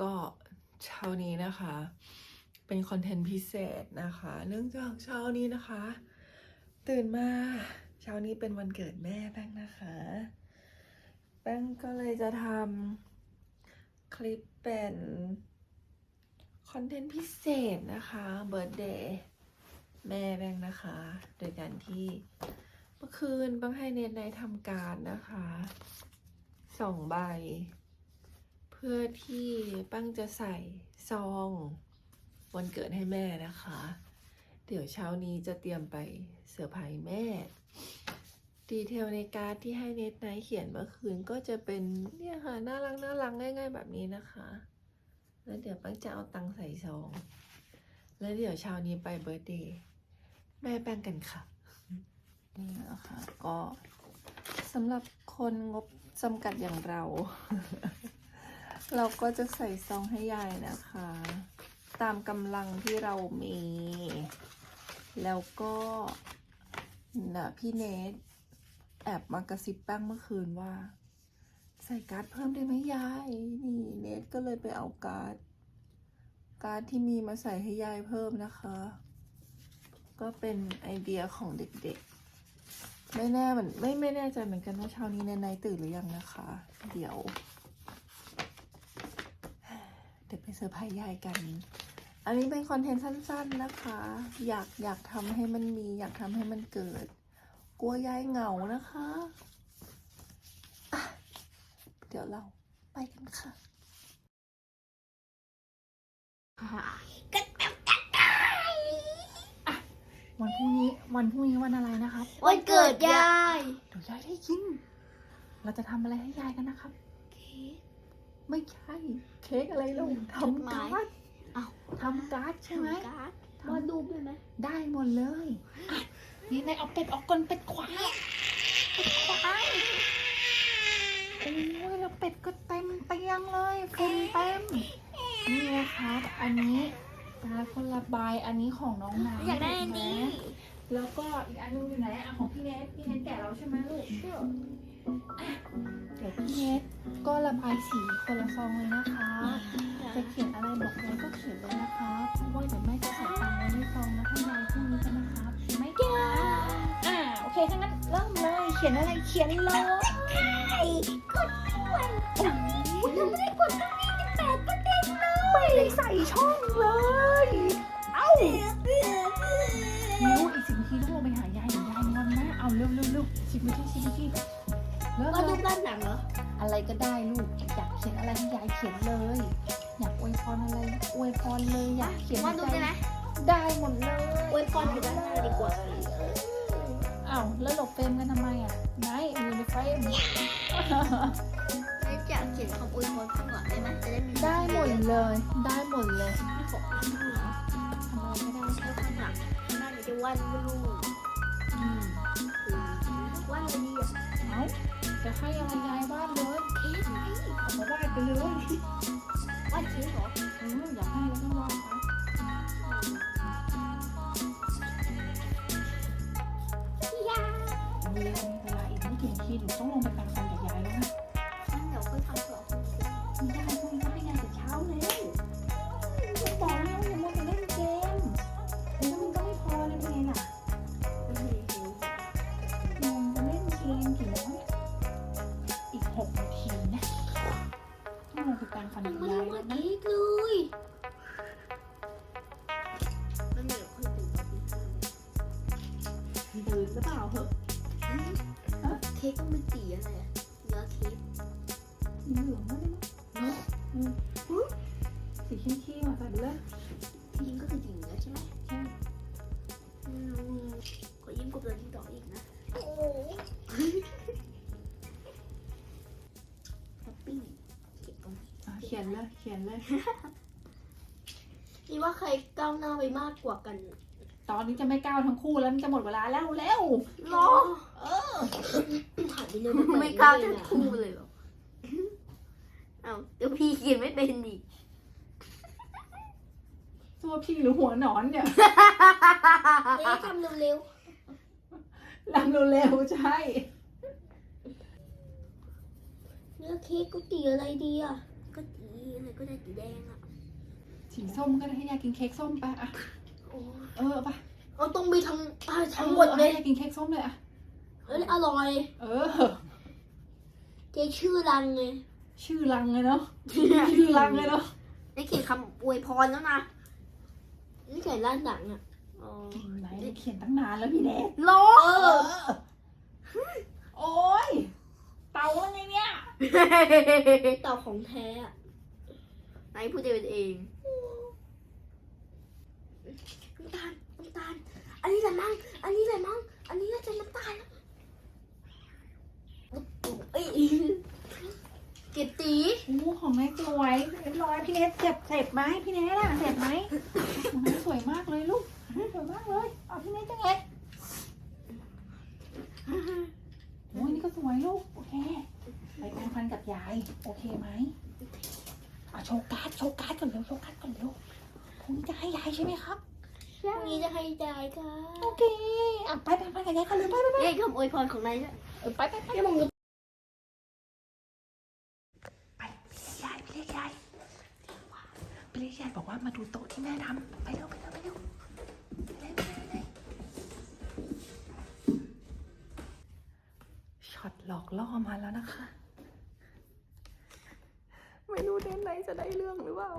ก็เช้านี้นะคะ เป็นคอนเทนต์พิเศษนะคะ เนื่องจากเช้านี้นะคะ ตื่นมาเช้านี้เป็นวันเกิดแม่แป้งนะคะ แป้งก็เลยจะทำคลิปเป็นคอนเทนต์พิเศษนะคะเบิร์ d เดย์แม่แป้งนะคะ โดยการที่เมื่อคืนแป้งให้เนทในทำการนะคะสองใบ พื่อที่ปั้งจะใส่ซองวันเกิดให้แม่นะคะ เดี๋ยวเช้านี้จะเตรียมไปเซอร์ไพรส์แม่ ดีเทลในการ์ดที่ให้เนทไนท์เขียนเมื่อคืนก็จะเป็นเนี่ยค่ะน่ารักน่ารักง่าย ๆ แบบนี้นะคะ แล้วเดี๋ยวปั้งจะเอาตังใส่ซอง แล้วเดี๋ยวเช้านี้ไปเบิร์เดย์แม่แป้งกันค่ะ นี่นะคะก็สำหรับคนงบจำกัดอย่างเรา เราก็จะใส่ซองให้ยายนะคะ ตามกำลังที่เรามี แล้วก็นะพี่เนทแอบมากระซิบแป้งเมื่อคืนว่า ใส่การ์ดเพิ่มได้ไหมยาย นี่เนทก็เลยไปเอาการ์ดการ์ดที่มีมาใส่ให้ยายเพิ่มนะคะ ก็เป็นไอเดียของเด็กๆ ไม่แน่เหมือนไม่ไม่แน่ใจเหมือนกันว่าเช้านี้ในไนตื่นหรือยังนะคะ เดี๋ยว เดี๋ยวไปเซอร์ไพรส์ยายกัน อันนี้เป็นคอนเทนต์สั้น ๆนะคะ อยากอยากทำให้มันมี อยากทำให้มันเกิด กลัวยายเหงานะคะอะเดี๋ยวเราไปกันค่ะวันพรุ่งนี้วันพรุ่งนี้วันอะไรนะครับ วันเกิดยาย เดี๋ยวยายได้ยิน เราจะทำอะไรให้ยายกันนะครับ ไม่ใช่ เค้กอะไรเราทำการ์ดอ้าวทำการ์ดใช่ไหมการ์ดทำวาดรูปได้ไหมได้หมดเลยอะนี่นายเอาเป็ดออกก่อนเป็ดขวางเป็ดขวางโอ้ยแล้วเป็ดก็เต็มเตียงเลยฝุ่นเต็มนี่นะครับอันนี้การ์ดคนละใบอันนี้ของน้องน้ำอยากได้อันถูกไหมนี้แล้วก็อีกอันนึงอยู่ไหนอะของพี่เนทพี่เนทแกะแล้วใช่ไหมลูกอะ เดี๋ยวพี่เนทก็ระบายสีคนละซองเลยนะคะ จะเขียนอะไรบอกเลยก็เขียนเลยนะคะเพราะว่าเดี๋ยวแม่จะใส่ตังค์ไว้ในซองนะข้างในพรุ่งนี้กันนะครับไม่แก้อ่าโอเคถ้างั้นเริ่มเลย เขียนอะไรเขียนเลยกดด้วยโอ้ยยังไม่ได้กดตรงนี้จะแปดประเด็นเลยไม่ได้ใส่ช่องเลย เอ้ามิวอีกสิบนาทีต้องลงไปหายายเดี๋ยวยายงอนนะเอาเร็วเร็วเร็วสิบนาทีสิบนาที เริ่มวาดเลรูยปด้านหลังเหรออะไรก็ได้ลูก อยากเขียนอะไรให้ยายเขียนเลย อยากอวยพรอะไรอวยพรเลยอยากเขียนวาดรูปได้ไหมได้หมดเลยอวยพรอยู่ด้านหน้าดีกว่าอ้าวแล้วหลบเฟรมกันทำไมอะไหนอยู่ในเฟรม ไม่อยากเขียนคำอวยพรข้างหลังได้ไหมจะได้มีได้หมดเลย ได้หมดเลยไม่ขออ่านข้างหลังทำอะไรไม่ได้ใช้ข้างหลังข้างหน้าจะวาดรูปอืม วาดอะไรดีอะเอ้าจะให้อะไรยายวาดเลยเค้กไงเอามาวาดไปเลยวาดเค้กเหรอเอออยากให้แล้วก็วาดไปยามีเวลาอีกไม่กี่ทีหนูต้องลงไป ต้องลงไปแปรงฟันยักังบไม่ยาได้ยแล้ววาดนะเค้กเลยมันเดี๋ยวค่อยดูดื่นหรือเปล่าเหอะเค้กต้องเป็นสีอะไรอะเนื้อเค้กสีเหลืองก็ได้มั้งอืมสี นเลยเขียนเลย นี่ว่าใครก้าวหน้าไปมากกว่ากันตอนนี้จะไม่ก้าวทั้งคู่แล้วมันจะหมดเวลาแล้วเร็วรอเออถ่ายไปเลยไม่กล้าจะคู่เลยเหรอเอาเดี๋ยวพี่เขียนไม่เป็นดิตัวพี่หรือหัวหนอนเนี่ยเอ๊ะทำเร็วลำเร็วๆใช่ๆเนื้อเค้กก็ตีอะไรดีอะก็ตี อะไรก็ได้สีแดงอะสีส้มก็ได้ให้ยายกินเค้กส้มไปอะอเออไปเอาต้องมีทั้งทั้งหมดเลยให้ยายกินเค้กส้มเลยอะเอ้ยอร่อย เออเค้กชื่อรังไงชื่อลังเลยเนาะชื่อลังเลยเนาะได้เขียนคำอวยพรแล้วนะนี่เขียนด้านหลังอะไหนได้เขียนตั้งนานแล้วพี่เนทโลเอโอ้ยเตาอะไรเนี่ย เต่อของแท้อะ ไหนพูดเองเองน้ำตาลน้ำตาล อันนี้แหละมั้ง อันนี้แหละมั้ง อันนี้น่าจะน้ำตาลนะเอ้ยเก็บตีโอ้ของนายสวยเรียบร้อยพี่เนทเจ็บเจ็บไหมพี่เนทอะเจ็บไหมของนายสวยมากเลยลูกสวยมากเลยเอาพี่เนทจังเลยโอ้ยนี่ก็สวยลูก โอเค ไปแปรงฟันกับยาย โอเคไหม อะโชว์การ์ดโชว์การ์ดก่อนเร็วโชว์การ์ดก่อนเร็วพรุ่งนี้จะให้ยายใช่ไหมครับ พรุ่งนี้จะให้ยายค่ะโอเคอะไปแปรงฟันกับยายกันเลยไปไปไปนี่คำอวยพรของนายด้วยเออไปไปไปนี่มึงไปไปเรียกยายไปเรียกยายไปเรียกยายบอกว่ามาดูโต๊ะที่แม่ทำไปเร็วไปเร็วไปเร็วไปเร็วไปเร็วไปเร็วช็อตหลอกล่อมาแล้วนะคะ ไม่รู้เดนไหนจะได้เรื่องหรือเปล่า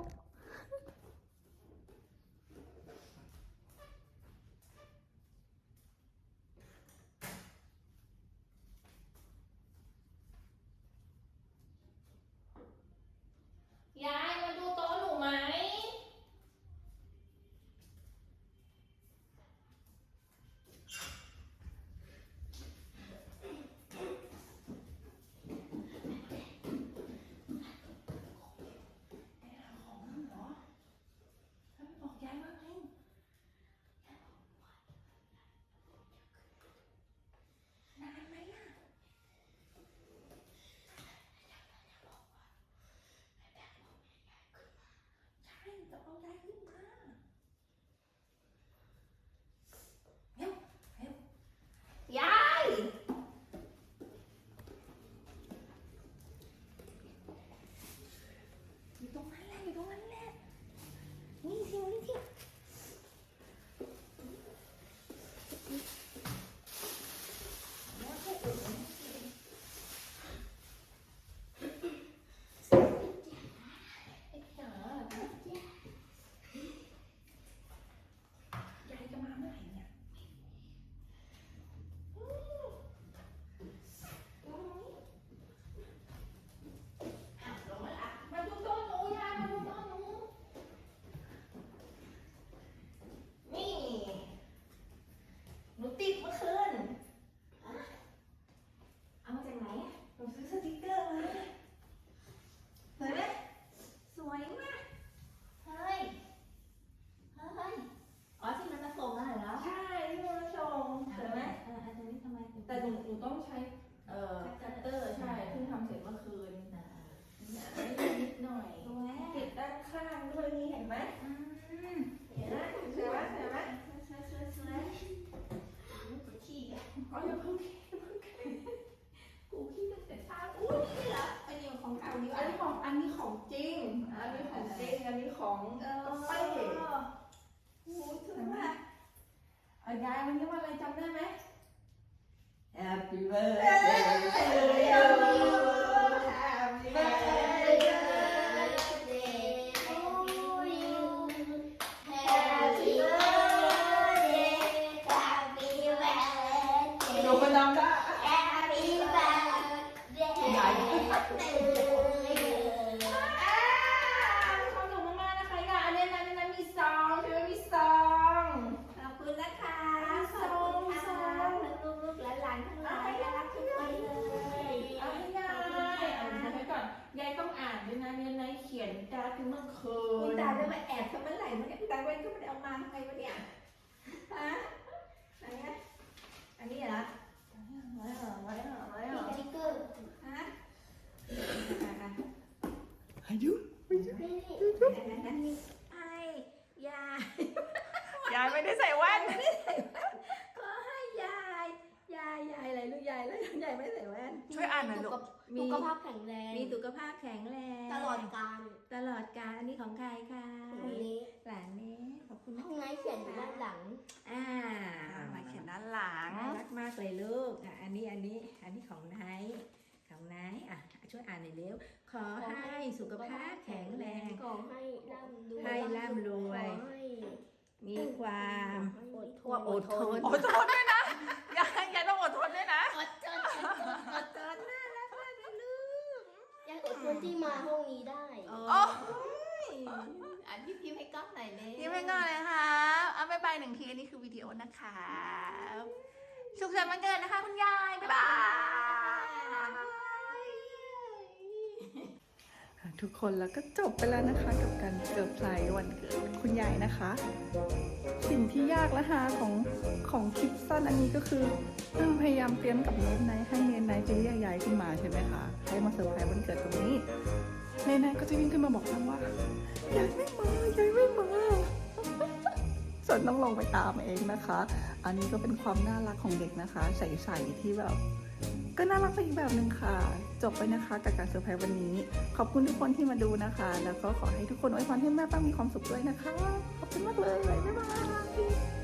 ของเออกาแฟโอ้ยสวยมากเอายายวันนี้วันอะไรจำได้ไหม Happy birthday to you Happy birthday Happy birthday Happy birthday ดูมันดำได้ Happy birthday ยายความสุขมากๆนะคะยายอันนี้นะอันนี้นะมีซองใช่ไหมมีซอง ขอบคุณนะคะขอบคุณค่ะลูกๆหลานๆทั้งหลายน่ารักทุกคนเลย เอาให้ยายเอาใช้ก่อน ยายต้องอ่านด้วยนะเนี่ยนายเขียนการ์ดเมื่อคื คุณ น ตาจะมาแอบทำเมื่อไหร่เมื่อกี้คุณตาเว้ก็ไม่ได้เอาทำไมวะเนี่ยฮะไหนอะอันนี้เหรอไว้เหรอไว้เหรอไว้เหรนี่อสติ๊กเกอร์ฮะอายุนี่นี่ไอ้ยายยายไม่ได้ใส่แว่นขอให้ยาย ยายยายอะไรลูกยายแล้วยายไม่ใส่แว่นช่วยอ่านหนะลูก สุขภาพแข็งแรง มีสุขภาพแข็งแรงตลอดการตลอดกาลอันนี้ของใครคะวันนี้หลานเน่ขอบคุณนะข้างในเขียนอยู่ด้านหลัง อ่ามาเขียนด้านหลังน่ารักมากเลยลูกอะอันนี้อันนี้อันนี้ของไนท์ของไนท์อะช่วยอ่านหน่อยเร็วขอให้สุขภาพแข็งแรงขอให้ร่ำรวยให้ร่ำรวยขอให้มีความอดทความนอดทนอดทนด้วยนะยายยายต้องอดทนด้วยนะอดทนอดทนอดทนน่ารักมากเลยลูก ยังอดทนที่มาห้องนี้ได้ โอ้โอ้อ่านพี่พิมพ์ให้ก๊อฟหน่อยเลยยิ้มให้ก่อนเลยครับเอาบายบายหนึ่งทีอันนี้คือวิดีโอนะคะสุขสันต์วันเกิดนะคะคุณยายบ๊ายบาย ทุกคนแล้วก็จบไปแล้วนะคะ กับการเซอร์ไพรส์วันเกิดคุณยายนะคะ สิ่งที่ยากและหาของ ของคลิปสั้นอันนี้ก็คือต้องพยายามเตรียมกับเนนไนให้เนนไนท์จะเรียกยายขึ้นมาใช่ไหมคะให้มาเซอร์ไพรส์วันเกิดตรงนี้เนนไนก็จะวิ่งขึ้นมาบอกทั้งว่ายายไม่มายายไม่มาส่วนต้องลงไปตามเองนะคะ อันนี้ก็เป็นความน่ารักของเด็กนะคะ ใสๆที่แบบก็น่ารักไปอีกแบบหนึ่งค่ะ จบไปนะคะกับการเซอร์ไพรส์วันนี้ ขอบคุณทุกคนที่มาดูนะคะ แล้วก็ขอให้ทุกคนอวยพรให้แม่ป้ามีความสุขด้วยนะคะ ขอบคุณมากเลย บ๊ายบาย